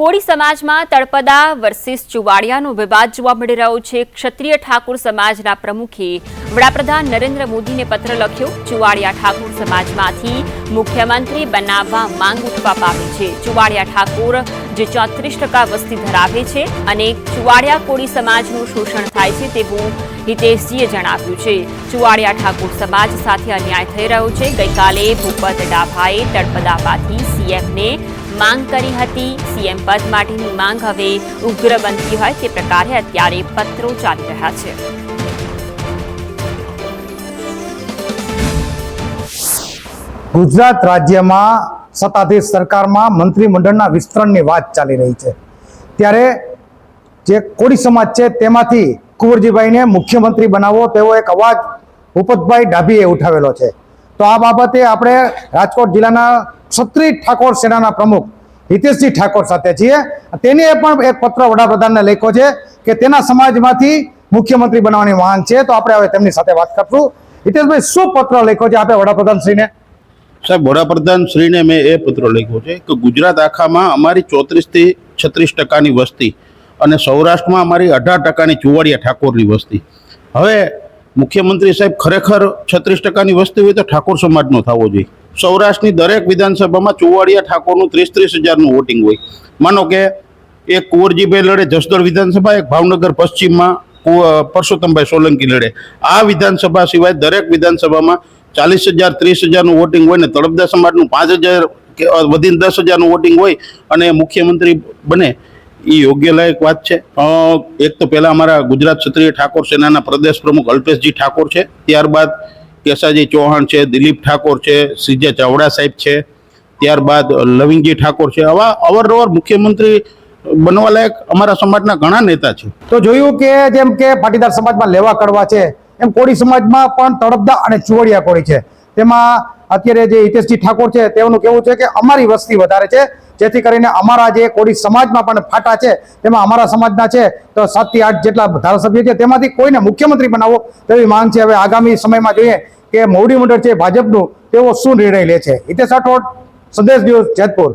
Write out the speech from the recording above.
કોળી સમાજમાં તળપદા વર્સિસ ચુવાડિયાનો વિવાદ જોવા મળી રહ્યો છે. ક્ષત્રિય ઠાકુર સમાજના પ્રમુખે વડાપ્રધાન નરેન્દ્ર મોદીને પત્ર લખ્યો. ચુવાડિયા ઠાકુર સમાજમાંથી મુખ્યમંત્રી બનાવવા માંગ ઉઠવા પામી છે. ચુવાડિયા ઠાકુર જે ચોત્રીસ ટકા વસ્તી ધરાવે છે અને ચુવાડિયા કોળી સમાજનું શોષણ થાય છે તેવું હિતેશજીએ જણાવ્યું છે. ચુવાડિયા ઠાકુર સમાજ સાથે અન્યાય થઈ રહ્યો છે. ગઈકાલે ભૂપત ડાભાએ તળપદામાંથી સીએમને માંગ કરી હતી. સીએમ પદ માટેની માંગ હવે ઉગ્ર બનતી હોય તે પ્રકારે અત્યારે પત્રો ચાલી રહ્યા છે. ગુજરાત રાજ્યમાં સત્તાધીશ સરકારમાં મંત્રીમંડળના વિસ્તરણની વાત ચાલી રહી છે. ત્યારે જે કોળી સમાજ છે તેમાંથી કુંવરજીભાઈને મુખ્યમંત્રી બનાવો તેવો એક અવાજ ભૂપતભાઈ ડાભીએ ઉઠાવેલો છે. તો આ બાબતે આપણે રાજકોટ જિલ્લાના ક્ષત્રિય ઠાકોર સેનાના પ્રમુખ હિતેશજી ઠાકોર સાથે છીએ. તેને પણ એક પત્ર વડાપ્રધાનને લખ્યો છે કે તેના સમાજમાંથી મુખ્યમંત્રી બનાવવાની વાહન છે. તો આપણે હવે તેમની સાથે વાત કરશું. હિતેશભાઈ, શું પત્ર લખ્યો છે આપણે વડાપ્રધાનશ્રીને? સાહેબ વડાપ્રધાન શ્રીને મેં એ પત્ર લખ્યો છે કે ગુજરાત આખામાં અમારી ચોત્રીસથી છત્રીસ ટકાની વસ્તી અને સૌરાષ્ટ્રમાં અમારી અઢાર ટકાની ચુવાડિયા ઠાકોરની વસ્તી. હવે મુખ્યમંત્રી સાહેબ, ખરેખર છત્રીસ ટકાની વસ્તી હોય તો ઠાકોર સમાજનો થવો જોઈએ. સૌરાષ્ટ્રની દરેક વિધાનસભામાં ચુવાડિયા ઠાકોરનું ત્રીસ ત્રીસ હજારનું વોટિંગ હોય. માનો કે એક કુંવરજીભાઈ લડે, જસદણ વિધાનસભા, એક ભાવનગર પશ્ચિમમાં પરસોત્તમભાઈ સોલંકી લડે. આ વિધાનસભા સિવાય દરેક વિધાનસભામાં ચાલીસ હજાર, ત્રીસ હજારનું વોટિંગ હોય ને તળપદા સમાજનું પાંચ હજાર કે વધીને દસ હજારનું વોટિંગ હોય અને મુખ્યમંત્રી બને એ યોગ્ય લાયક વાત છે. એક તો પહેલાં અમારા ગુજરાત ક્ષત્રિય ઠાકોર સેનાના પ્રદેશ પ્રમુખ અલ્પેશજી ઠાકોર છે. ત્યારબાદ કેસાજી ચૌહાણ છે, દિલીપ ઠાકોર છે, સીજે ચાવડા સાહેબ છે. ત્યારબાદ લવિંગજી ઠાકોર છે. આવા અવારનવાર મુખ્યમંત્રી બનવા લાયક અમારા સમાજના ઘણા નેતા છે. તો જોયું કે જેમ કે પાટીદાર સમાજમાં લેવા કડવા છે, એમ કોળી સમાજમાં પણ તળપદા અને ચુવડિયા કોળી છે. તેમાં અત્યારે જે હિતેશજી ઠાકોર છે, તેઓનું કેવું છે કે અમારી વસ્તી વધારે છે જેથી કરીને અમારા જે કોળી સમાજમાં પણ ફાટા છે, તેમાં અમારા સમાજના છે, તો સાતથી આઠ જેટલા ધારાસભ્યો છે, તેમાંથી કોઈને મુખ્યમંત્રી બનાવો તેવી માંગ છે. હવે આગામી સમયમાં જોઈએ કે મોવડી મંડળ છે ભાજપનું, તેઓ શું નિર્ણય લે છે? હિતેશ રાઠોડ, સંદેશ ન્યૂઝ જેતપુર.